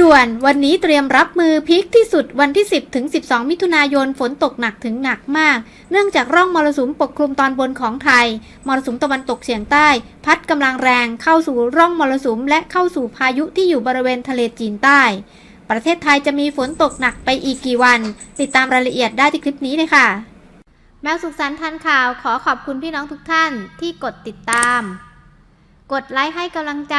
ด่วนวันนี้เตรียมรับมือพีคที่สุดวันที่ 10 ถึง 12 มิถุนายนฝนตกหนักถึงหนักมาก เนื่องจากร่องมรสุมปกคลุมตอนบนของไทย มรสุมตะวันตกเฉียงใต้ พัดกำลังแรงเข้าสู่ร่องมรสุมและเข้าสู่พายุที่อยู่บริเวณทะเลจีนใต้ ประเทศไทยจะมีฝนตกหนักไปอีกกี่วัน ติดตามรายละเอียดได้ที่คลิปนี้เลยค่ะ แมวสุขสันต์ทันข่าวขอขอบคุณพี่น้องทุกท่านที่กดติดตาม กดไลค์ให้กำลังใจ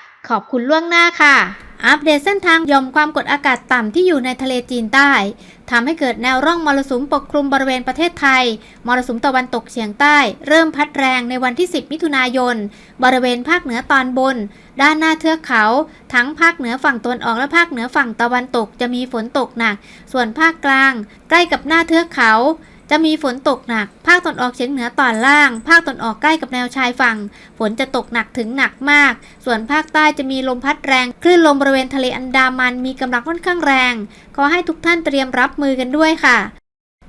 ขอบคุณล่วงหน้าค่ะ อัปเดตเส้นทางยอมความกดอากาศต่ำที่อยู่ในทะเลจีนใต้ทำให้เกิดแนวร่องมรสุมปกคลุมบริเวณประเทศไทย มรสุมตะวันตกเฉียงใต้ เริ่มพัดแรงในวันที่ 10 มิถุนายน บริเวณภาคเหนือตอนบน ด้านหน้าเทือกเขา ทั้งภาคเหนือฝั่งตะวันออกและภาคเหนือฝั่งตะวันตกจะมีฝนตกหนัก ส่วนภาคกลาง ใกล้กับหน้าเทือกเขา จะมีฝนตกหนัก ภาคตอนออกเฉียงเหนือตอนล่าง ภาคตอนออกใกล้กับแนวชายฝั่ง ฝนจะตกหนักถึงหนักมาก ส่วนภาคใต้จะมีลมพัดแรง คลื่นลมบริเวณทะเลอันดามันมีกำลังค่อนข้างแรง ขอให้ทุกท่านเตรียมรับมือกันด้วยค่ะ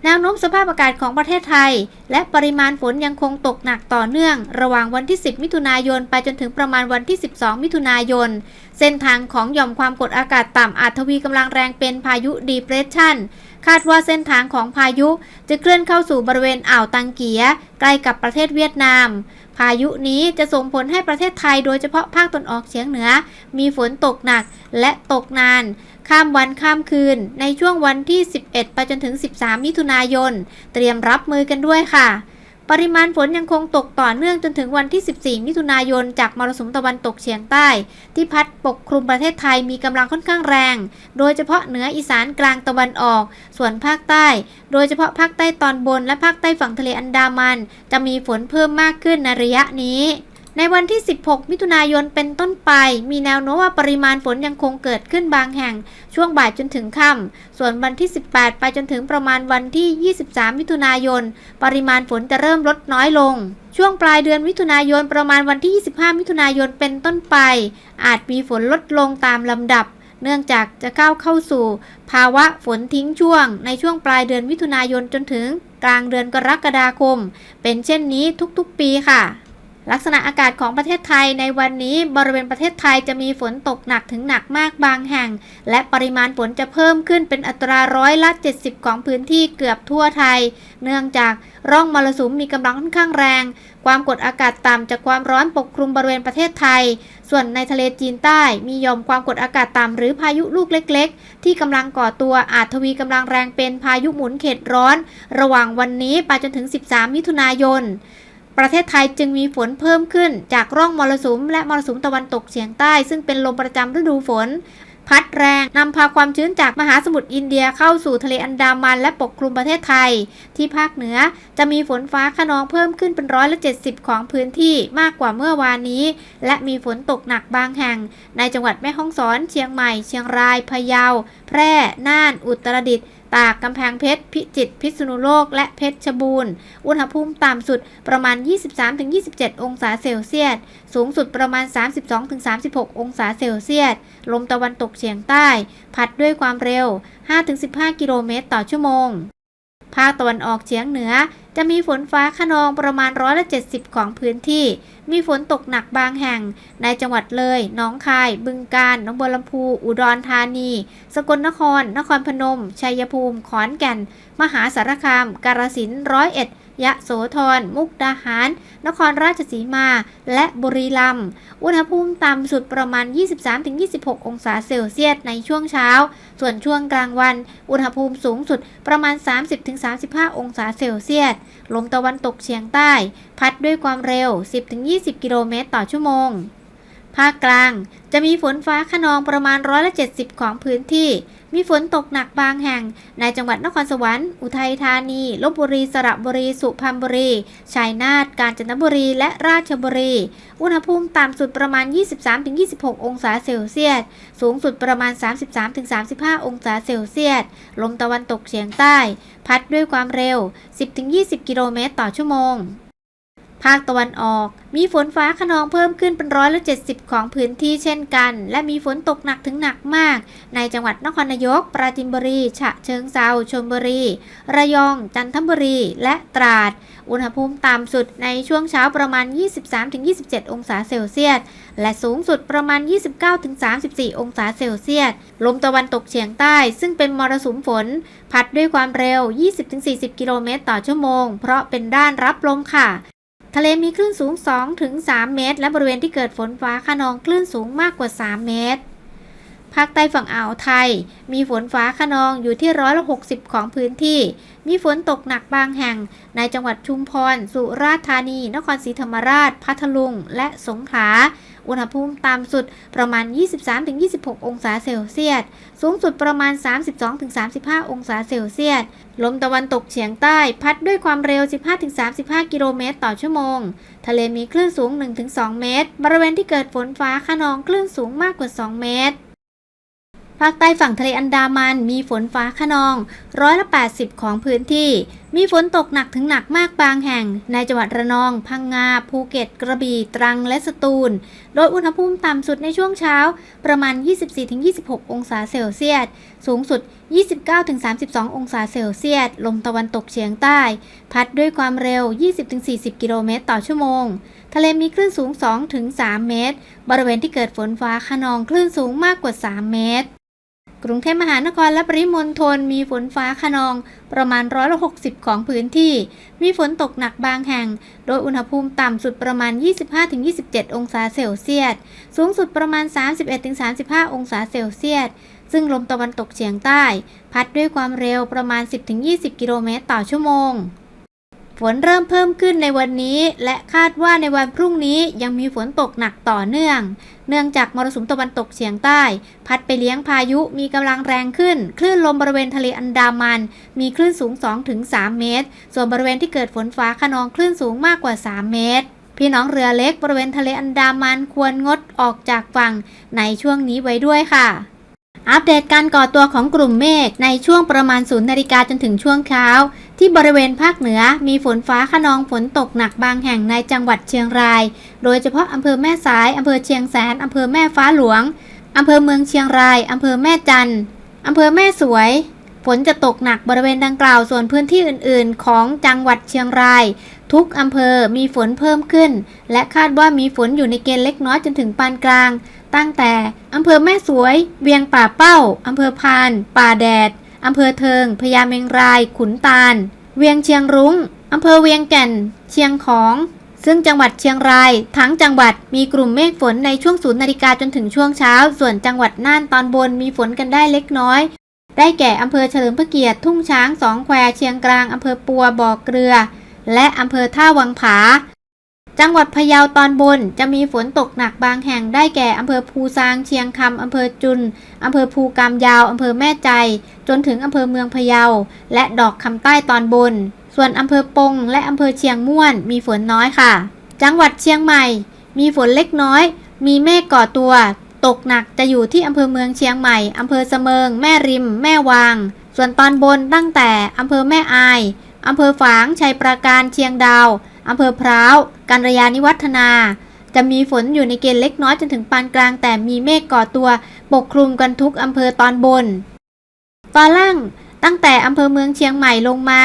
แนวโน้มสภาพอากาศของประเทศไทย และปริมาณฝนยังคงตกหนักต่อเนื่อง ระหว่างวันที่ 10 มิถุนายน ไปจนถึงประมาณวันที่ 12 มิถุนายน เส้นทางของหย่อมความกดอากาศต่ำอาจทวีกำลังแรงเป็นพายุดีเพรสชัน คาดว่าเส้นทางของพายุจะเคลื่อนเข้าสู่บริเวณอ่าวตังเกีย ใกล้กับประเทศเวียดนาม พายุนี้จะส่งผลให้ประเทศไทยโดยเฉพาะภาคตะวันออกเฉียงเหนือ มีฝนตกหนักและตกนาน ข้ามวันข้ามคืน ในช่วงวันที่ 11 ไปจนถึง 13 มิถุนายน เตรียมรับมือกันด้วยค่ะ ปริมาณฝนยังคงตกต่อเนื่องจนถึงวันที่ 14 มิถุนายน จากมรสุมตะวันตกเฉียงใต้ ที่พัดปกคลุมประเทศไทยมีกำลังค่อนข้างแรง โดยเฉพาะเหนืออีสานกลางตะวันออก ส่วนภาคใต้ โดยเฉพาะภาคใต้ตอนบนและภาคใต้ฝั่งทะเลอันดามัน จะมีฝนเพิ่มมากขึ้นในระยะนี้ ในวันที่ 16 มิถุนายนเป็นต้นไป มีแนวโน้มว่าปริมาณฝนยังคงเกิดขึ้นบางแห่ง ช่วงบ่ายจนถึงค่ำ ส่วนวันที่ 18 ไปจนถึงประมาณวันที่ 23 มิถุนายน ปริมาณฝนจะเริ่มลดน้อยลง ช่วงปลายเดือนมิถุนายนประมาณวันที่ 25 มิถุนายนเป็นต้นไป อาจมีฝนลดลงตามลำดับ เนื่องจากจะก้าวเข้าสู่ ภาวะฝนทิ้งช่วง ในช่วงปลายเดือนมิถุนายนจนถึง กลางเดือนกรกฎาคม เป็นเช่นนี้ทุกๆ ปีค่ะ ลักษณะอากาศของประเทศไทยในวันนี้บริเวณประเทศไทยจะมีฝนตกหนักถึงหนักมากบางแห่ง และปริมาณฝนจะเพิ่มขึ้นเป็นอัตราร้อยละ 70 ของพื้นที่เกือบทั่วไทย เนื่องจากร่องมรสุมมีกำลังค่อนข้างแรง ความกดอากาศต่ำจากความร้อนปกคลุมบริเวณประเทศไทย ส่วนในทะเลจีนใต้มียอมความกดอากาศต่ำหรือพายุลูกเล็ก ๆ ที่กำลังก่อตัวอาจทวีกำลังแรงเป็นพายุหมุนเขตร้อน ระหว่างวันนี้ไปจนถึง 13 มิถุนายน ประเทศไทยจึงมีฝนเพิ่มขึ้นจากร่องมรสุมและมรสุมตะวันตกเฉียงใต้ ซึ่งเป็นลมประจำฤดูฝน พัดแรงนำพาความชื้นจากมหาสมุทรอินเดียเข้าสู่ทะเลอันดามันและปกคลุมประเทศไทย ที่ภาคเหนือจะมีฝนฟ้าขนองเพิ่มขึ้นเป็นร้อยละ70 ของพื้นที่มากกว่าเมื่อวานนี้ และมีฝนตกหนักบางแห่ง ในจังหวัดแม่ฮ่องสอน เชียงใหม่ เชียงรายพะเยา แพร่ น่าน อุตรดิตถ์ ตากกำแพงเพชร พิจิตรพิษณุโลก และเพชรบูรณ์ อุณหภูมิต่ำสุดประมาณ 23-27 องศาเซลเซียส สูงสุดประมาณ 32-36 องศาเซลเซียส ลมตะวันตกเฉียงใต้ พัดด้วยความเร็ว 5-15 กิโลเมตรต่อชั่วโมง ภาคตะวันออกเฉียงเหนือ จะมีฝนฟ้าขนองประมาณร้อยละ70 ของพื้นที่ มีฝนตกหนักบางแห่ง ในจังหวัดเลย หนองคาย บึงกาฬ หนองบัวลำพู อุดรธานี สกลนคร นครพนม ชัยภูมิ ขอนแก่น มหาสารคาม กาฬสินธุ์ร้อยเอ็ด ยะโสธร มุกดาหาร นครราชสีมา และบุรีรัมย์ อุณหภูมิต่ำสุดประมาณ 23-26 องศาเซลเซียสในช่วงเช้า ส่วนช่วงกลางวัน อุณหภูมิสูงสุดประมาณ 30-35 องศาเซลเซียส ลมตะวันตกเฉียงใต้ พัดด้วยความเร็ว 10-20 กิโลเมตรต่อชั่วโมง ภาคกลางจะมีฝนฟ้าขนองประมาณร้อยละ70 ของพื้นที่ มีฝนตกหนักบางแห่ง ในจังหวัดนครสวรรค์ อุทัยธานี ลบบุรี สระบุรี สุพรรณบุรี ชัยนาท กาญจนบุรี และราชบุรี อุณหภูมิต่ำสุดประมาณ 23-26 องศาเซลเซียส สูงสุดประมาณ 33-35 องศาเซลเซียส ลมตะวันตกเฉียงใต้ พัดด้วยความเร็ว 10-20 กิโลเมตรต่อชั่วโมง ภาคตะวันออก มีฝนฟ้าขนองเพิ่มขึ้นเป็นร้อยละ70 ของพื้นที่เช่นกัน และมีฝนตกหนักถึงหนักมาก ในจังหวัดนครนายก ปราจินบุรี ฉะเชิงเซาชลบุรี ระยอง จันทบุรี และตราด อุณหภูมิต่ำสุดในช่วงเช้าประมาณ 23-27 องศาเซลเซียส และสูงสุดประมาณ 29-34 องศาเซลเซียส ลมตะวันตกเฉียงใต้ ซึ่งเป็นมรสุมฝน พัดด้วยความเร็ว 20-40 กิโลเมตรต่อชั่วโมง เพราะเป็นด้านรับลมค่ะ ทะเลมีคลื่นสูง 2-3 เมตร และบริเวณที่เกิดฝนฟ้าขนองคลื่นสูงมากกว่า 3 เมตร ภาคใต้ฝั่งอ่าวไทย มีฝนฟ้าขนองอยู่ที่ร้อยละ60 ของพื้นที่ มีฝนตกหนักบางแห่ง ในจังหวัดชุมพร สุราษฎร์ธานี นครศรีธรรมราช พัทลุง และสงขลา อุณหภูมิต่ำสุดประมาณ 23-26 องศาเซลเซียส สูงสุดประมาณ 32-35 องศาเซลเซียส ลมตะวันตกเฉียงใต้พัดด้วยความเร็ว 15-35 กิโลเมตรต่อชั่วโมง ทะเลมีคลื่นสูง 1-2 เมตร บริเวณที่เกิดฝนฟ้าขนองคลื่นสูงมากกว่า 2 เมตรภาคใต้ฝั่งทะเลอันดามันมีฝนฟ้าขนองร้อยละ 80 ของพื้นที่ มีฝนตกหนักถึงหนักมากบางแห่ง ในจังหวัดระนอง พังงา ภูเก็ต กระบี่ ตรัง และสตูล โดยอุณหภูมิต่ำสุดในช่วงเช้า ประมาณ 24-26 องศาเซลเซียส สูงสุด 29-32 องศาเซลเซียส ลมตะวันตกเฉียงใต้ พัดด้วยความเร็ว 20-40 กิโลเมตรต่อชั่วโมง ทะเลมีคลื่นสูง 2-3 เมตร บริเวณที่เกิดฝนฟ้าขนองคลื่นสูงมากกว่า 3 เมตร กรุงเทพมหานครและปริมณฑลมีฝนฟ้าขนอง ประมาณร้อยละ60 ของพื้นที่ มีฝนตกหนักบางแห่ง โดยอุณหภูมิต่ำสุดประมาณ 25-27 องศาเซลเซียส สูงสุดประมาณ 31-35 องศาเซลเซียส ซึ่งลมตะวันตกเฉียงใต้ พัดด้วยความเร็วประมาณ 10-20 กิโลเมตรต่อชั่วโมง ฝนเริ่มเพิ่มขึ้นในวันนี้ และคาดว่าในวันพรุ่งนี้ยังมีฝนตกหนักต่อเนื่อง เนื่องจากมรสุมตะวันตกเฉียงใต้ พัดไปเลี้ยงพายุมีกำลังแรงขึ้น คลื่นลมบริเวณทะเลอันดามัน มีคลื่นสูง 2-3 เมตร ส่วนบริเวณที่เกิดฝนฟ้าขนองคลื่นสูงมากกว่า 3 เมตร พี่น้องเรือเล็กบริเวณทะเลอันดามันควรงดออกจากฝั่งในช่วงนี้ไว้ด้วยค่ะอัปเดตการก่อตัวของกลุ่มเมฆในช่วงประมาณศูนย์นาฬิกาจนถึงช่วงเช้า ที่บริเวณภาคเหนือมีฝนฟ้าขนองฝนตกหนักบางแห่งในจังหวัดเชียงราย โดยเฉพาะอำเภอแม่สายอำเภอเชียงแสนอำเภอแม่ฟ้าหลวงอำเภอเมืองเชียงรายอำเภอแม่จันอำเภอแม่สวย ฝนจะตกหนักบริเวณดังกล่าวส่วนพื้นที่อื่น ๆ ของจังหวัดเชียงราย ทุกอำเภอมีฝนเพิ่มขึ้น และคาดว่ามีฝนอยู่ในเกณฑ์เล็กน้อยจนถึงปานกลาง ตั้งแต่อำเภอแม่สวย เวียงป่าเป้าอำเภอพาน ป่าแดด อำเภอเทิง พญาเมงราย ขุนตาล เวียงเชียงรุง้ง อำเภอเวียงแก่น เชียงของ ซึ่งจังหวัดเชียงราย ทั้งจังหวัดมีกลุ่มเมฆฝนในช่วงศูนย์นาฬิกาจนถึงช่วงเช้า ส่วนจังหวัดน่านตอนบนมีฝนกันได้เล็กน้อย ได้แก่อำเภอเฉลิมพระเกียรติ ทุ่งช้าง สองแคว เชียงกลาง อำเภอปัว บ่อเกลือ และอำเภอท่าวังผา จังหวัดพะเยาตอนบนจะมีฝนตกหนักบางแห่งได้แก่อำเภอภูซางเชียงคำอำเภอจุนอำเภอภูกามยาวอำเภอแม่ใจ จนถึงอำเภอเมืองพะเยา และดอกคำใต้ตอนบน ส่วนอำเภอปงและอำเภอเชียงม่วน มีฝนน้อยค่ะ จังหวัดเชียงใหม่ มีฝนเล็กน้อย มีเมฆก่อตัว ตกหนักจะอยู่ที่อำเภอเมืองเชียงใหม่อำเภอเสมิง แม่ริม แม่วาง ส่วนตอนบนตั้งแต่อำเภอแม่อายอำเภอฝางชัยปราการเชียงดาว อำเภอพร้าวกัญยานิวัฒนา จะมีฝนอยู่ในเกณฑ์เล็กน้อยจนถึงปานกลาง แต่มีเมฆก่อตัว ปกคลุมกันทุกอำเภอตอนบน ตอนล่างตั้งแต่อำเภอเมืองเชียงใหม่ลงมา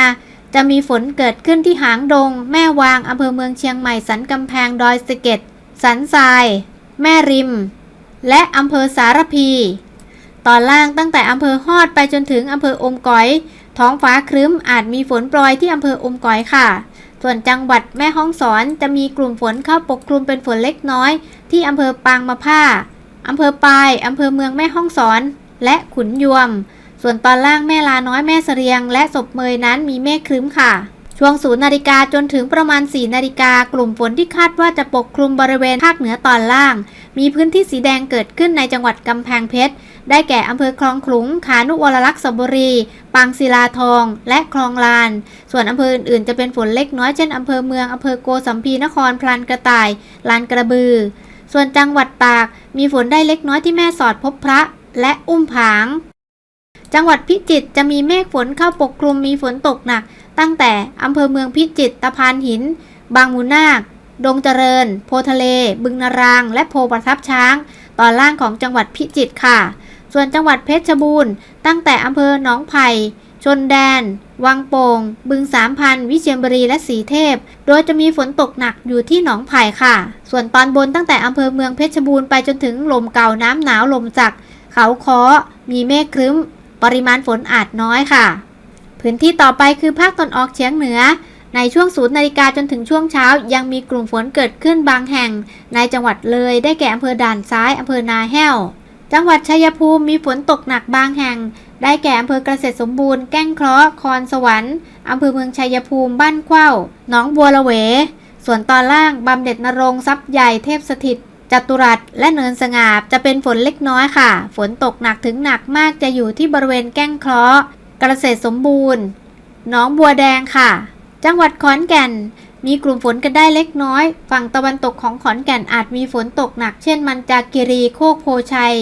จะมีฝนเกิดขึ้นที่หางดง แม่วางอำเภอเมืองเชียงใหม่สันกำแพงดอยสะเก็ดสันทราย แม่ริม และอำเภอสารพีตอนล่างตั้งแต่อำเภอฮอดไปจนถึงอำเภออมก๋อย ท้องฟ้าครึ้มอาจมีฝนโปรยที่อำเภออมก๋อยค่ะ ส่วนจังหวัดแม่ฮ่องสอนจะมีกลุ่มฝนเข้าปกคลุมเป็นฝนเล็กน้อย ที่อำเภอปางมะผ้าอำเภอปายอำเภอเมืองแม่ฮ่องสอน และขุนยวม ส่วนตอนล่างแม่ลาน้อยแม่เสรียง และศพเมยนั้นมีเมฆครึ้มค่ะ ช่วงศูนย์นาฬิกาจนถึงประมาณ 4 นาฬิกากลุ่มฝนที่คาดว่าจะปกคลุมบริเวณภาคเหนือตอนล่าง มีพื้นที่สีแดงเกิดขึ้นในจังหวัดกำแพงเพชร ได้แก่อำเภอคลองขลุง ขานุวรลักษณ์สบุรี ปางศิลาทอง และคลองลาน ส่วนอำเภออื่นๆ จะเป็นฝนเล็กน้อย เช่นอำเภอเมือง อำเภอโกสัมพีนคร พลันกระต่าย ลานกระบือ ส่วนจังหวัดตาก มีฝนได้เล็กน้อยที่แม่สอดพบพระ และอุ้มผาง จังหวัดพิจิตรจะมีเมฆฝนเข้าปกคลุม มีฝนตกหนัก ตั้งแต่อำเภอเมืองพิจิตร ตะพานหิน บางมูนาค ดงเจริญ โพทะเล บึงนาราง และโพประทับช้าง ตอนล่างของจังหวัดพิจิตรค่ะ ส่วนจังหวัดเพชรบูรณ์ตั้งแต่อำเภอหนองไผ่ชนแดน วังโป่ง บึงสามพัน วิเชียรบุรีและสีเทพ โดยจะมีฝนตกหนักอยู่ที่หนองไผ่ค่ะ ส่วนตอนบนตั้งแต่อำเภอเมืองเพชรบูรณ์ไปจนถึงลมเก่าน้ำหนาวลมจักเขาค้อมีเมฆครึ้ม ปริมาณฝนอาจน้อยค่ะ พื้นที่ต่อไปคือภาคตอนออกเฉียงเหนือ ในช่วงศูนย์นาฬิกาจนถึงช่วงเช้า ยังมีกลุ่มฝนเกิดขึ้นบางแห่ง ในจังหวัดเลยได้แก่อำเภอด่านซ้ายอำเภอนาแห้ว จังหวัดชัยภูมิมีฝนตกหนักบางแห่ง ได้แก่อำเภอเกษตรสมบูรณ์ แก้งเคราะห์คอนสวรรค์อำเภอเมืองชัยภูมิ บ้านเข้าหนองบัวละเว ส่วนตอนล่างบำเหน็จนรงทรัพย์ใหญ่เทพสถิตจัตุรัสและเนินสงาบจะเป็นฝนเล็กน้อยค่ะ ฝนตกหนักถึงหนักมากจะอยู่ที่บริเวณแก้งเคราะห์เกษตรสมบูรณ์หนองบัวแดงค่ะ จังหวัดขอนแก่น มีกลุ่มฝนกันได้เล็กน้อย ฝั่งตะวันตกของขอนแก่นอาจมีฝนตกหนัก เช่นมันจากกิรีโคกโพชัย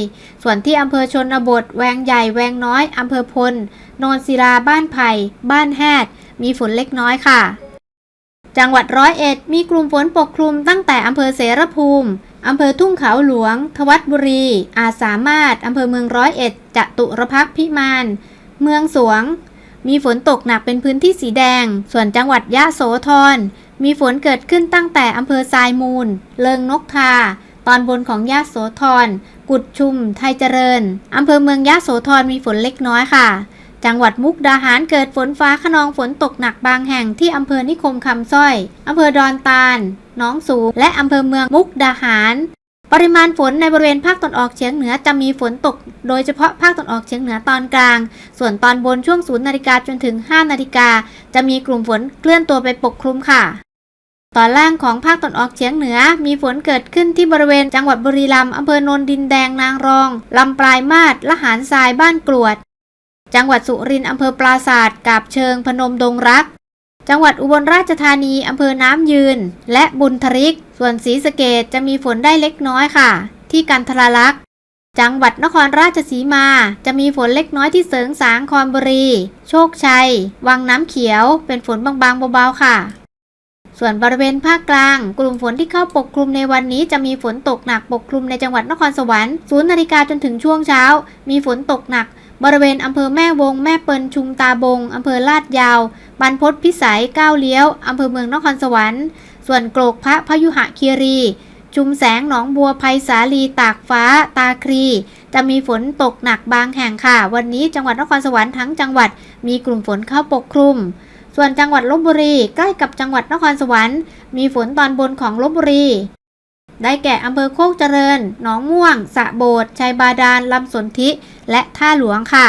ส่วนที่อำเภอชนบท แวงใหญ่แวงน้อยอำเภอพลนนศิลาบ้านไผ่ บ้านแฮด มีฝนเล็กน้อยค่ะ จังหวัดร้อยเอ็ด มีกลุ่มฝนปกคลุมตั้งแต่อำเภอเสรภูมิอำเภอทุ่งเขาหลวง ทวัดบุรี อาสามารถอำเภอเมืองร้อยเอ็ดจตุรพักพิมาน เมืองสวง มีฝนตกหนักเป็นพื้นที่สีแดง ส่วนจังหวัดยะโสธร มีฝนเกิดขึ้นตั้งแต่อำเภอทรายมูล เลิงนกทา ตอนบนของยะโสธร กุดชุม ไทยเจริญ อำเภอเมืองยะโสธรมีฝนเล็กน้อยค่ะ จังหวัดมุกดาหารเกิดฝนฟ้าขนองฝนตกหนักบางแห่งที่อำเภอนิคมคำสร้อย อำเภอดอนตาล น้องสูง และอำเภอเมืองมุกดาหาร ปริมาณฝนในบริเวณภาคตะวันออกเฉียงเหนือจะมีฝนตก โดยเฉพาะภาคตะวันออกเฉียงเหนือตอนกลาง ส่วนตอนบนช่วงศูนย์นาฬิกาจนถึง 5 นาฬิกา จะมีกลุ่มฝนเคลื่อนตัวไปปกคลุมค่ะ ตอนล่างของภาคตะวันออกเฉียงเหนือ มีฝนเกิดขึ้นที่บริเวณจังหวัดบุรีรัมย์อำเภอโนนดินแดงนางรอง ลำปลายมาศละหารทรายบ้านกรวด จังหวัดสุรินทร์อำเภอปราศาสตร์กาบเชิงพนมดงรัก จังหวัดอุบลราชธานีอำเภอน้ำยืน และบุญทริก ส่วนศรีสะเกดจะมีฝนได้เล็กน้อยค่ะ ที่กันทรลักษณ์จังหวัดนครราชสีมา จะมีฝนเล็กน้อยที่เสริงสางคอนบุรี โชคชัย วังน้ำเขียว เป็นฝนบางๆเบาๆค่ะ ส่วนบริเวณภาคกลาง กลุ่มฝนที่เข้าปกคลุมในวันนี้จะมีฝนตกหนักปกคลุมในจังหวัดนครสวรรค์ ศูนย์นาฬิกาจนถึงช่วงเช้า มีฝนตกหนัก บริเวณอำเภอแม่วง แม่เปิลชุมตาบงอำเภอลาดยาวบรรพตพิสัยก้าวเลี้ยวอำเภอเมืองนครสวรรค์ ส่วนโกรกพระพยุหะคีรี ชุมแสงหนองบัวไพศาลีตากฟ้า ตาครี จะมีฝนตกหนักบางแห่งค่ะ วันนี้จังหวัดนครสวรรค์ทั้งจังหวัดมีกลุ่มฝนเข้าปกคลุมส่วนจังหวัดลบบุรีใกล้กับจังหวัดนครสวรรค์ มีฝนตอนบนของลบบุรี ได้แก่อำเภอโคกเจริญ หนองม่วง สะโบดชัยบาดาล ลำสนธิ และท่าหลวงค่ะ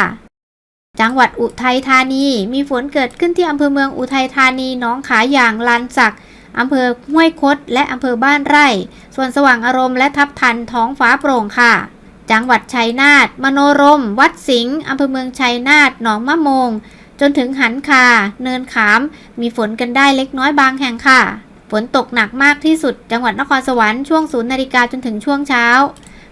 จังหวัดอุทัยธานี มีฝนเกิดขึ้นที่อำเภอเมืองอุทัยธานีหน้องขาอย่างลานสักอำเภอห้วยคด และอำเภอบ้านไร่ ส่วนสว่างอารมณ์และทับทันท้องฟ้าโปร่งค่ะ จังหวัดชัยนาท มโนรม วัดสิงห์อำเภอเมืองชัยนาท หนองมะโมง จนถึงหันคา เนินขาม มีฝนกันได้เล็กน้อยบางแห่งค่ะ ฝนตกหนักมากที่สุด จังหวัดนครสวรรค์ช่วงศูนย์นาฬิกาจนถึงช่วงเช้า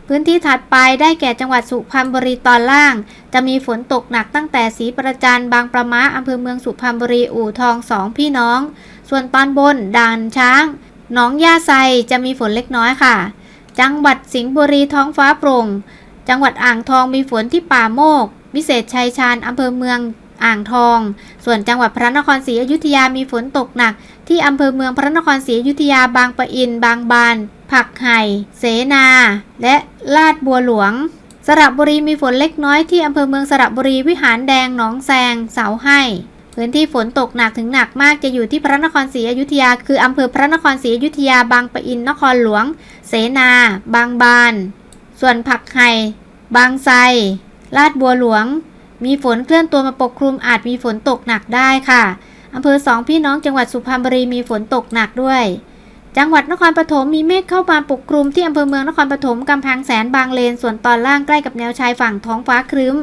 พื้นที่ถัดไปได้แก่จังหวัดสุพรรณบุรีตอนล่าง จะมีฝนตกหนักตั้งแต่ศรีประจันบางประมะอำเภอเมืองสุพรรณบุรีอู่ทองสองพี่น้อง ส่วนตอนบนด่านช้างหนองย่าไซจะมีฝนเล็กน้อยค่ะ จังหวัดสิงห์บุรีท้องฟ้าโปร่ง จังหวัดอ่างทองมีฝนที่ป่าโมก วิเศษชัยชาญอำเภอเมือง อ่างทอง ส่วนจังหวัดพระนครศรีอยุธยามีฝนตกหนัก ที่อำเภอเมืองพระนครศรีอยุธยาบางปะอิน บางบาน ผักไห่ เสนา และลาดบัวหลวง สระบุรีมีฝนเล็กน้อยที่อำเภอเมืองสระบุรีวิหารแดงหนองแซง เสาให้พื้นที่ฝนตกหนักถึงหนักมากจะอยู่ที่พระนครศรีอยุธยา คืออำเภอพระนครศรีอยุธยาบางปะอินนครหลวง เสนา บางบาน ส่วนผักไห่บางไทรลาดบัวหลวง มีฝนเคลื่อนตัวมาปกคลุมอาจมีฝนตกหนักได้ค่ะอำเภอสองพี่น้องจังหวัดสุพรรณบุรีมีฝนตกหนักด้วย จังหวัดนครปฐมมีเมฆเข้ามาปกคลุมที่อำเภอเมืองนครปฐมกำแพงแสนบางเลนส่วนตอนล่างใกล้กับแนวชายฝั่งท้องฟ้าครึ้ม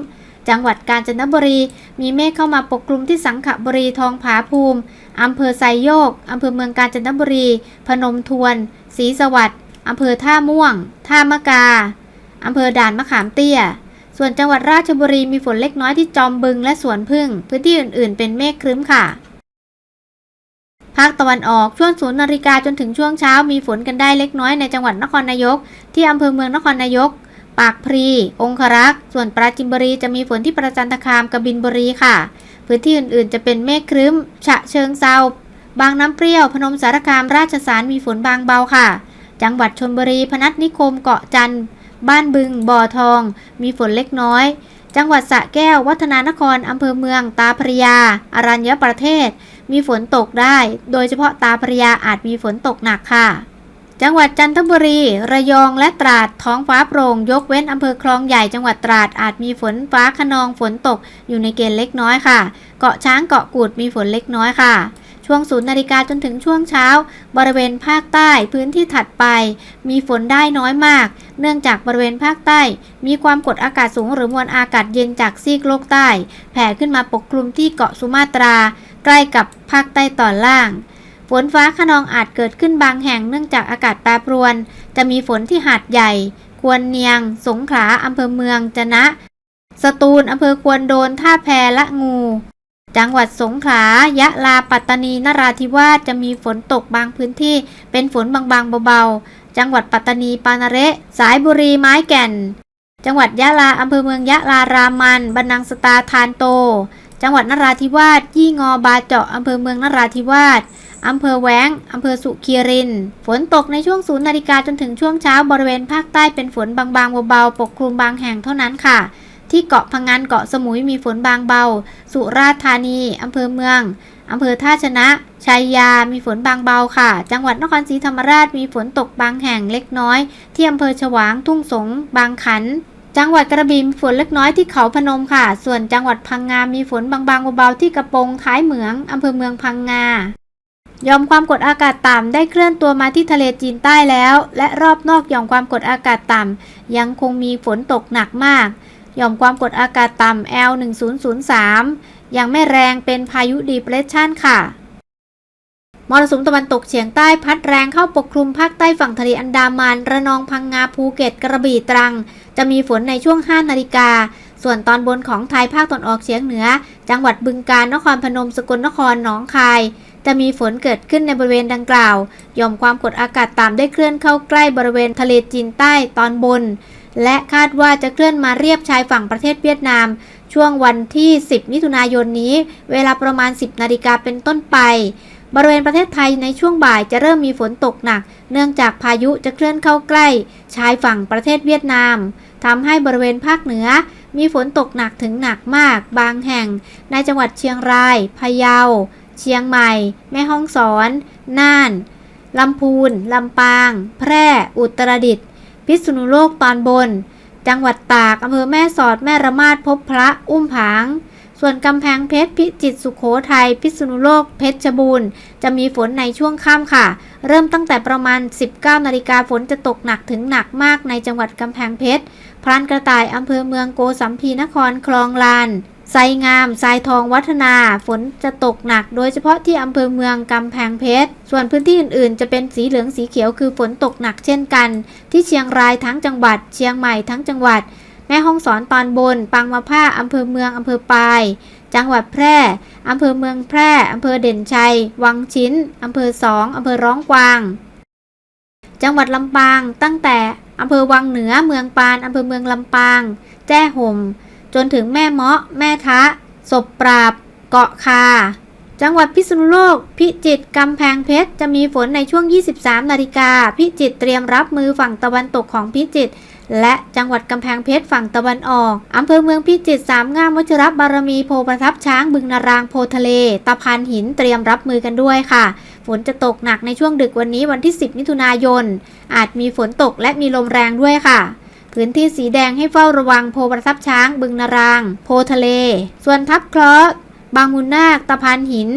จังหวัดกาญจนบุรี มีเมฆเข้ามาปกคลุมที่สังขบุรีทองผาภูมิอำเภอไซโยกอำเภอเมืองกาญจนบุรี พนมทวนศรีสวัสดิ์อำเภอท่าม่วง ท่ามะกาอำเภอด่านมะขามเตี้ย ส่วนจังหวัดราชบุรีมีฝนเล็กน้อยที่จอมบึงและสวนพึ่ง พื้นที่อื่นๆ เป็นเมฆครึ้มค่ะ ภาคตะวันออกช่วงศูนย์นาฬิกาจนถึงช่วงเช้ามีฝนกันได้เล็กน้อยในจังหวัดนครนายก ที่อำเภอเมืองนครนายก ปากพรีองครักษ์ ส่วนปราจินบุรีจะมีฝนที่ประจันตคามกบินบุรีค่ะ พื้นที่อื่นๆ จะเป็นเมฆครึ้ม ฉะเชิงเซาบางน้ำเปรี้ยว พนมสารคามราชสารมีฝนบางเบาค่ะ จังหวัดชนบุรี พนัสนิคมเกาะจันทร์ บ้านบึง บ่อทอง มีฝนเล็กน้อย จังหวัดสระแก้ว วัฒนานคร อำเภอเมือง ตาพระยา อรัญญประเทศ มีฝนตกได้ โดยเฉพาะตาพระยาอาจมีฝนตกหนักค่ะ จังหวัดจันทบุรี ระยองและตราด ท้องฟ้าโปร่ง ยกเว้นอำเภอคลองใหญ่ จังหวัดตราด อาจมีฝนฟ้าขนอง ฝนตก อยู่ในเกณฑ์เล็กน้อยค่ะ เกาะช้าง เกาะกูด มีฝนเล็กน้อยค่ะ ช่วงศูนย์นาฬิกาจนถึงช่วงเช้า บริเวณภาคใต้พื้นที่ถัดไป มีฝนได้น้อยมาก เนื่องจากบริเวณภาคใต้ มีความกดอากาศสูงหรือมวลอากาศเย็นจากซีกโลกใต้ แผ่ขึ้นมาปกคลุมที่เกาะสุมาตรา ใกล้กับภาคใต้ตอนล่างฝนฟ้าขนองอาจเกิดขึ้นบางแห่งเนื่องจากอากาศแปรปรวน จะมีฝนที่หาดใหญ่ ควรเนียง สงขลาอำเภอเมือง จะนะ สตูลอำเภอควนโดน ท่าแพละงู จังหวัดสงขลา ยะลา ปัตตานี นราธิวาส จะมีฝนตกบางพื้นที่ เป็นฝนบางๆเบาๆ จังหวัดปัตตานี ปานาเระ สายบุรี ไม้แก่น จังหวัดยะลา อำเภอเมืองยะลา รามัน บันนังสตาทานโต จังหวัดนราธิวาส ยี่งอบาเจาะ อำเภอเมืองนราธิวาส อำเภอแวงอำเภอสุขีริน ฝนตกในช่วงศูนย์นาฬิกาจนถึงช่วงเช้า บริเวณภาคใต้เป็นฝนบางๆเบาๆ ปกคลุมบางแห่งเท่านั้นค่ะ ที่เกาะพังงานเกาะสมุยมีฝนบางเบา สุราษฎร์ธานีอำเภอเมืองอำเภอท่าชนะชัยยา มีฝนบางเบาค่ะ จังหวัดนครศรีธรรมราชมีฝนตกบางแห่งเล็กน้อย ที่อำเภอฉวางทุ่งสง บางขัน จังหวัดกระบี่มีฝนเล็กน้อยที่เขาพนมค่ะ ส่วนจังหวัดพังงา มีฝนบางๆเบาๆที่กระโปรงท้ายเหมืองอำเภอเมืองพังงายอมความกดอากาศต่ำได้เคลื่อนตัวมาที่ทะเลจีนใต้แล้ว และรอบนอกยอมความกดอากาศต่ำยังคงมีฝนตกหนักมาก หย่อมความกดอากาศต่ำ L 1 0 0 3ยังไม่แรงเป็นพายุดีเพรสชันค่ะ มรสุมตะวันตกเฉียงใต้พัดแรงเข้าปกคลุมภาคใต้ฝั่งทะเลอันดามัน ระนองพังงาภูเก็ตกระบี่ตรัง จะมีฝนในช่วง 5 นาฬิกา ส่วนตอนบนของไทยภาคตะวันออกเฉียงเหนือ จังหวัดบึงกาฬนครพนมสกลนครหนองคายจะมีฝนเกิดขึ้นในบริเวณดังกล่าวหย่อมความกดอากาศต่ำได้เคลื่อนเข้าใกล้บริเวณทะเลจีนใต้ตอนบน และคาดว่าจะเคลื่อนมาเรียบชายฝั่งประเทศเวียดนาม ช่วงวันที่ 10 มิถุนายนนี้ เวลาประมาณ 10 นาฬิกาเป็นต้นไป บริเวณประเทศไทยในช่วงบ่ายจะเริ่มมีฝนตกหนัก เนื่องจากพายุจะเคลื่อนเข้าใกล้ ชายฝั่งประเทศเวียดนามทำให้บริเวณภาคเหนือ มีฝนตกหนักถึงหนักมาก บางแห่ง ในจังหวัดเชียงราย พะเยา เชียงใหม่ แม่ฮ่องสอน น่านลำพูน ลำปาง แพร่ อุตรดิตถ์ พิษณุโลกตอนบน จังหวัดตากอำเภอแม่สอดแม่ระมาดพบพระอุ้มผาง ส่วนกำแพงเพชรพิจิตรสุขโขทัยพิษณุโลกเพชรบูรณ์ จะมีฝนในช่วงค่ำค่ะ เริ่มตั้งแต่ประมาณ 19นาฬิกาฝนจะตกหนักถึงหนักมากในจังหวัดกำแพงเพชรพรานกระต่ายอำเภอเมืองโกสัมพีนครคลองลาน ไซงาม ทรายทองวัฒนา ฝนจะตกหนัก โดยเฉพาะที่อำเภอเมืองกำแพงเพชร ส่วนพื้นที่อื่นๆ จะเป็นสีเหลืองสีเขียวคือฝนตกหนักเช่นกัน ที่เชียงรายทั้งจังหวัด เชียงใหม่ทั้งจังหวัด แม่ฮ่องสอนตอนบน ปังมาผ้าอำเภอเมืองอำเภอปาย จังหวัดแพร่อำเภอเมืองแพร่อำเภอเด่นชัย วังชิ้นอำเภอสองอำเภอร้องกวาง จังหวัดลำปาง ตั้งแต่อำเภอวังเหนือ เมืองปานอำเภอเมืองลำปาง แจ้ห่ม จนถึงแม่เมาะ แม่ทะ ศพปราบ เกาะคา จังหวัดพิษณุโลก พิจิตรกำแพงเพชร จะมีฝนในช่วง 23 นาฬิกา พิจิตรเตรียมรับมือฝั่งตะวันตกของพิจิตรและจังหวัดกำแพงเพชรฝั่งตะวันออก อำเภอเมืองพิจิตรสามงามวัชรบารมีโพประทับช้างบึงนารางโพทะเล ตะพานหินเตรียมรับมือกันด้วยค่ะ ฝนจะตกหนักในช่วงดึกวันนี้วันที่ 10 มิถุนายน อาจมีฝนตกและมีลมแรงด้วยค่ะ พื้นที่สีแดงให้เฝ้าระวังโพประทับช้าง บึงนาราง โพทะเล ส่วนทับเคราะห์บางมุนนาคตะพานหิน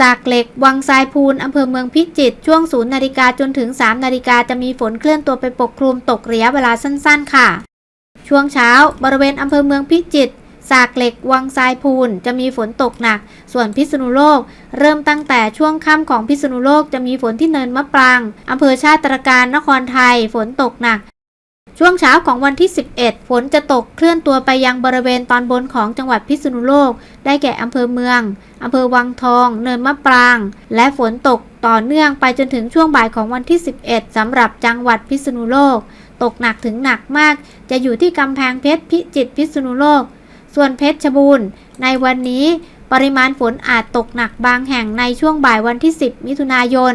สากเหล็ก วังทรายพูน อำเภอเมืองพิจิตรช่วง0นาฬิกาจนถึง 3 นาฬิกาจะมีฝนเคลื่อนตัวไปปกคลุมตกระยะเวลาสั้นๆ ค่ะ ช่วงเช้า บริเวณอำเภอเมืองพิจิตรสากเหล็ก วังทรายพูน จะมีฝนตกหนัก ส่วนพิษณุโลก เริ่มตั้งแต่ช่วงค่ำของพิษณุโลกจะมีฝนที่เนินมะปรางอำเภอชาติตรการนครไทยฝนตกหนัก ช่วงเช้าของวันที่ 11 ฝนจะตกเคลื่อนตัวไปยังบริเวณตอนบนของจังหวัดพิษณุโลก ได้แก่อำเภอเมือง อำเภอวังทอง เนินมะปราง และฝนตกต่อเนื่องไปจนถึงช่วงบ่ายของวันที่ 11 สำหรับจังหวัดพิษณุโลก ตกหนักถึงหนักมาก จะอยู่ที่กำแพงเพชรพิจิตรพิษณุโลก ส่วนเพชรบูรณ์ ในวันนี้ ปริมาณฝนอาจตกหนักบางแห่งในช่วงบ่ายวันที่ 10 มิถุนายน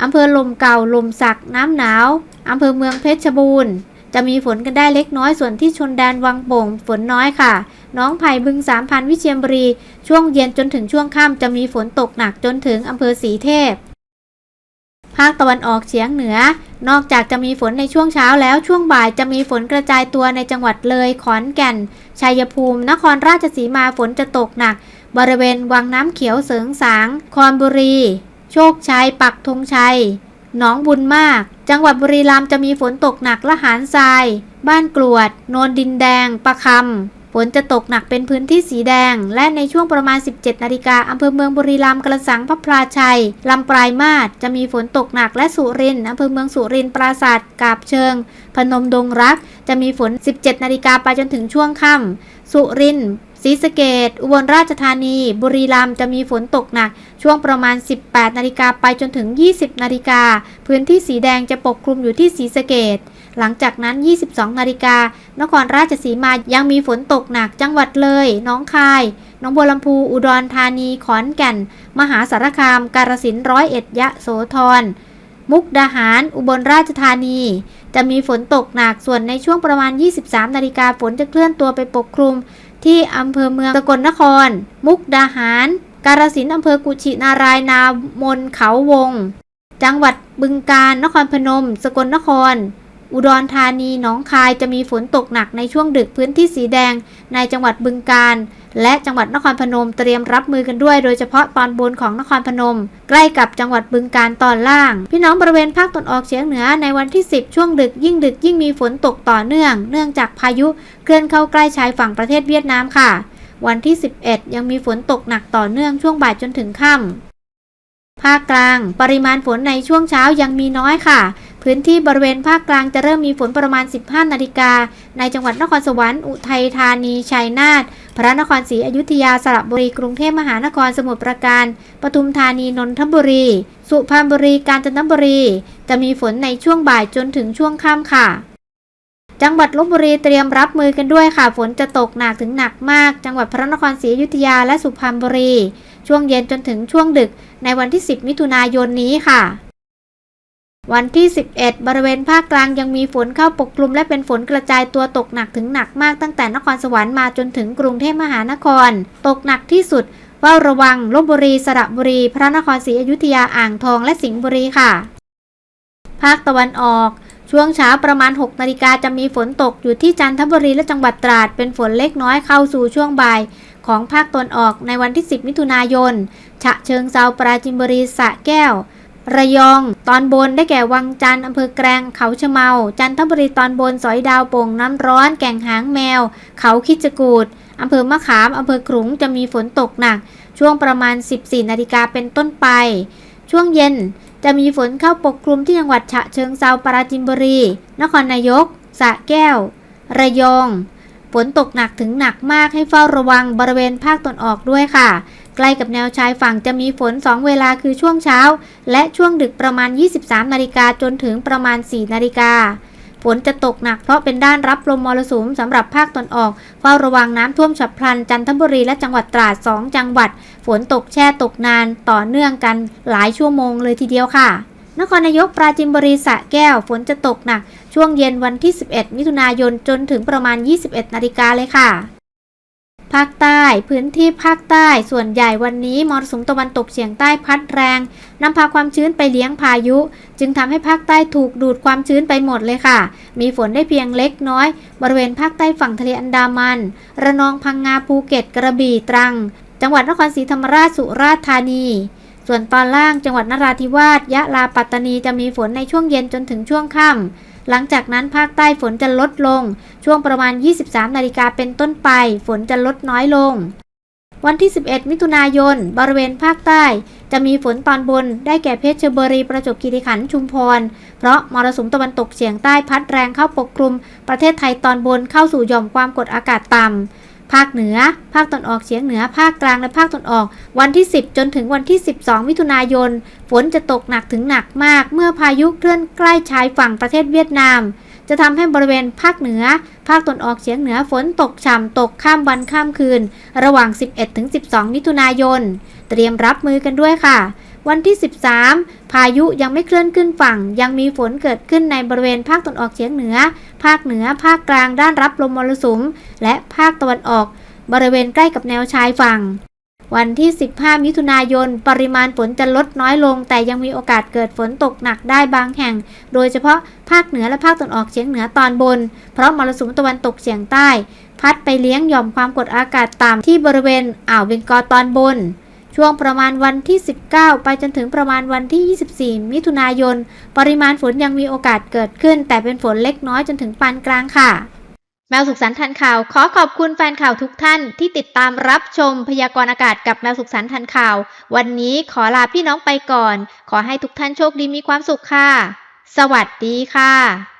อำเภอลมเก่าลมสักน้ำหนาวอำเภอเมืองเพชรบูรณ์ จะมีฝนกันได้เล็กน้อยส่วนที่ชนแดนวังโป่งฝนน้อยค่ะ น้องไผ่บึงสามพันวิเชียรบุรี ช่วงเย็นจนถึงช่วงค่ำจะมีฝนตกหนักจนถึงอำเภอสีเทพ ภาคตะวันออกเฉียงเหนือ นอกจากจะมีฝนในช่วงเช้าแล้วช่วงบ่ายจะมีฝนกระจายตัวในจังหวัดเลยขอนแก่น ชัยภูมิ นครราชสีมาฝนจะตกหนัก บริเวณวังน้ำเขียวเสริงสาง คอนบุรี โชคชัย ปักธงชัย หนองบุญมาก จังหวัดบุรีรัมย์จะมีฝนตกหนักละหารทราย บ้านกรวด โนนดินแดง ประคำ ฝนจะตกหนักเป็นพื้นที่สีแดง และในช่วงประมาณ 17 นาฬิกาอำเภอเมืองบุรีรัมย์กระสังพระพลาชัย ลำปลายมาศจะมีฝนตกหนักและสุรินทร์อำเภอเมืองสุรินทร์ปราศาสาทกาบเชิง พนมดงรัก จะมีฝน 17 นาฬิกาไปจนถึงช่วงค่ำสุรินทร์ ศรีสะเกดอุบลราชธานี บุรีรัมย์จะมีฝนตกหนัก ช่วงประมาณ 18 นาฬิกาไปจนถึง 20 นาฬิกา พื้นที่สีแดงจะปกคลุมอยู่ที่ศรีสะเกดหลังจากนั้น 22 นาฬิกา นครราชสีมายังมีฝนตกหนัก จังหวัดเลย น้องคาย น้องบัวลำพู อุดรธานี ขอนแก่น มหาสารคาม กาฬสินธุ์ร้อยเอ็ด ยะโสธร มุกดาหาร อุบลราชธานี จะมีฝนตกหนัก ส่วนในช่วงประมาณ 23 นาฬิกาฝนจะเคลื่อนตัวไปปกคลุม ที่อำเภอเมืองสกลนคร มุกดาหาร กาลสินอำเภอกุชินารายนามนเขาวง จังหวัดบึงกาฬนครพนม สกลนคร อุดรธานีหนองคายจะมีฝนตกหนักในช่วงดึกพื้นที่สีแดงในจังหวัดบึงกาฬ และจังหวัดนครพนมเตรียมรับมือกันด้วย โดยเฉพาะตอนบนของนครพนม ใกล้กับจังหวัดบึงกาฬตอนล่าง พี่น้องบริเวณภาคตะวันออกเฉียงเหนือในวันที่ 10 ช่วงดึกยิ่งดึกยิ่งมีฝนตกต่อเนื่อง เนื่องจากพายุเคลื่อนเข้าใกล้ชายฝั่งประเทศเวียดนามค่ะ วันที่ 11 ยังมีฝนตกหนักต่อเนื่องช่วงบ่ายจนถึงค่ำภาคกลาง ปริมาณฝนในช่วงเช้ายังมีน้อยค่ะ พื้นที่บริเวณภาคกลางจะเริ่มมีฝนประมาณ 15 นาฬิกา ในจังหวัดนครสวรรค์ อุทัยธานี ชัยนาท พระนครศรีอยุธยาสระบุรีกรุงเทพมหานครสมุทรปราการปทุมธานีนนทบุรี สุพรรณบุรีกาญจนบุรี จะมีฝนในช่วงบ่ายจนถึงช่วงค่ำค่ะ จังหวัดลบบุรีเตรียมรับมือกันด้วยค่ะฝนจะตกหนักถึงหนักมาก จังหวัดพระนครศรีอยุธยาและสุพรรณบุรี ช่วงเย็นจนถึงช่วงดึกในวันที่ 10 มิถุนายนนี้ค่ะ วันที่ 11 บริเวณภาคกลางยังมีฝนเข้าปกคลุมและเป็นฝนกระจายตัวตกหนักถึงหนักมากตั้งแต่นครสวรรค์มาจนถึงกรุงเทพมหานคร ตกหนักที่สุดเฝ้าระวังลบบุรีสระบุรี พระนครศรีอยุธยาอ่างทองและสิงห์บุรีค่ะ ภาคตะวันออก ช่วงเช้าประมาณ 6 นาฬิกาจะมีฝนตกอยู่ที่จันทบุรีและจังหวัดตราด เป็นฝนเล็กน้อยเข้าสู่ช่วงบ่ายของภาคตะวันออกในวันที่ 10 มิถุนายน ฉะเชิงเซาปราจินบุรีสระแก้ว ระยอง ตอนบนได้แก่วังจันทร์อำเภอแกลงเขาชะเมา จันทบุรีตอนบนสอยดาวโป่งน้ำร้อน แก่งหางแมว เขาคิดจกูดอำเภอมะขามอำเภอขลุงจะมีฝนตกหนัก ช่วงประมาณ 14นาฬิกาเป็นต้นไป ช่วงเย็นจะมีฝนเข้าปกคลุมที่จังหวัดฉะเชิงเซาปราจินบุรี นครนายกสระแก้ว ระยอง ฝนตกหนักถึงหนักมากให้เฝ้าระวังบริเวณภาคตะวันออกด้วยค่ะ ใกล้กับแนวชายฝั่งจะมีฝน 2 เวลาคือช่วงเช้า และช่วงดึกประมาณ 23 นาฬิกาจนถึงประมาณ 4 นาฬิกาฝนจะตกหนักเพราะเป็นด้านรับลมมรสุมสำหรับภาคตะวันออกเฝ้าระวังน้ำท่วมฉับพลันจันทบุรีและจังหวัดตราด 2 จังหวัด ฝนตกแช่ตกนานต่อเนื่องกันหลายชั่วโมงเลยทีเดียวค่ะ นครนายกปราจินบุรีสะแก้ว ฝนจะตกหนัก ช่วงเย็นวันที่ 11 มิถุนายนจนถึงประมาณ 21 นาฬิกาเลยค่ะ ภาคใต้พื้นที่ภาคใต้ส่วนใหญ่วันนี้มรสุมตะวันตกเฉียงใต้พัดแรงนำพาความชื้นไปเลี้ยงพายุ จึงทำให้ภาคใต้ถูกดูดความชื้นไปหมดเลยค่ะ มีฝนได้เพียงเล็กน้อย บริเวณภาคใต้ฝั่งทะเลอันดามัน ระนองพังงาภูเก็ตกระบี่ตรัง จังหวัดนครศรีธรรมราชสุราษฎร์ธานีส่วนตอนล่างจังหวัดนราธิวาสยะลาปัตตานีจะมีฝนในช่วงเย็นจนถึงช่วงค่ำ หลังจากนั้นภาคใต้ฝนจะลดลง ช่วงประมาณ 23 นาฬิกาเป็นต้นไป ฝนจะลดน้อยลง วันที่ 11 มิถุนายน บริเวณภาคใต้ จะมีฝนตอนบน ได้แก่เพชรบุรี ประจวบคีรีขันธ์ ชุมพร เพราะมรสุมตะวันตกเฉียงใต้พัดแรงเข้าปกคลุม ประเทศไทยตอนบนเข้าสู่หย่อมความกดอากาศต่ำ ภาคเหนือ ภาคตอนออกเฉียงเหนือ ภาคกลางและภาคตอนออก วันที่ 10 จนถึงวันที่ 12 มิถุนายน ฝนจะตกหนักถึงหนักมาก เมื่อพายุเคลื่อนใกล้ชายฝั่งประเทศเวียดนาม จะทำให้บริเวณภาคเหนือ ภาคตอนออกเฉียงเหนือฝนตกฉ่ำตกข้ามวันข้ามคืน ระหว่าง 11-12 มิถุนายน เตรียมรับมือกันด้วยค่ะ วันที่ 13 พายุยังไม่เคลื่อนขึ้นฝั่ง ยังมีฝนเกิดขึ้นในบริเวณภาคตอนออกเฉียงเหนือ ภาคเหนือ ภาคกลางด้านรับลมมรสุม และภาคตะวันออก บริเวณใกล้กับแนวชายฝั่ง วันที่ 15 มิถุนายน ปริมาณฝนจะลดน้อยลง แต่ยังมีโอกาสเกิดฝนตกหนักได้บางแห่ง โดยเฉพาะภาคเหนือและภาคตะวันออกเฉียงเหนือตอนบน เพราะมรสุมตะวันตกเฉียงใต้ พัดไปเลี้ยงหย่อมความกดอากาศต่ำที่บริเวณอ่าวเบงกอตอนบน ช่วงประมาณวันที่ 19 ไปจนถึงประมาณวันที่ 24 มิถุนายน ปริมาณฝนยังมีโอกาสเกิดขึ้น แต่เป็นฝนเล็กน้อยจนถึงปานกลางค่ะ แมวสุขสันต์ทันข่าว ขอขอบคุณแฟนข่าวทุกท่านที่ติดตามรับชมพยากรณ์อากาศกับแมวสุขสันต์ทันข่าว วันนี้ขอลาพี่น้องไปก่อน ขอให้ทุกท่านโชคดีมีความสุขค่ะ สวัสดีค่ะ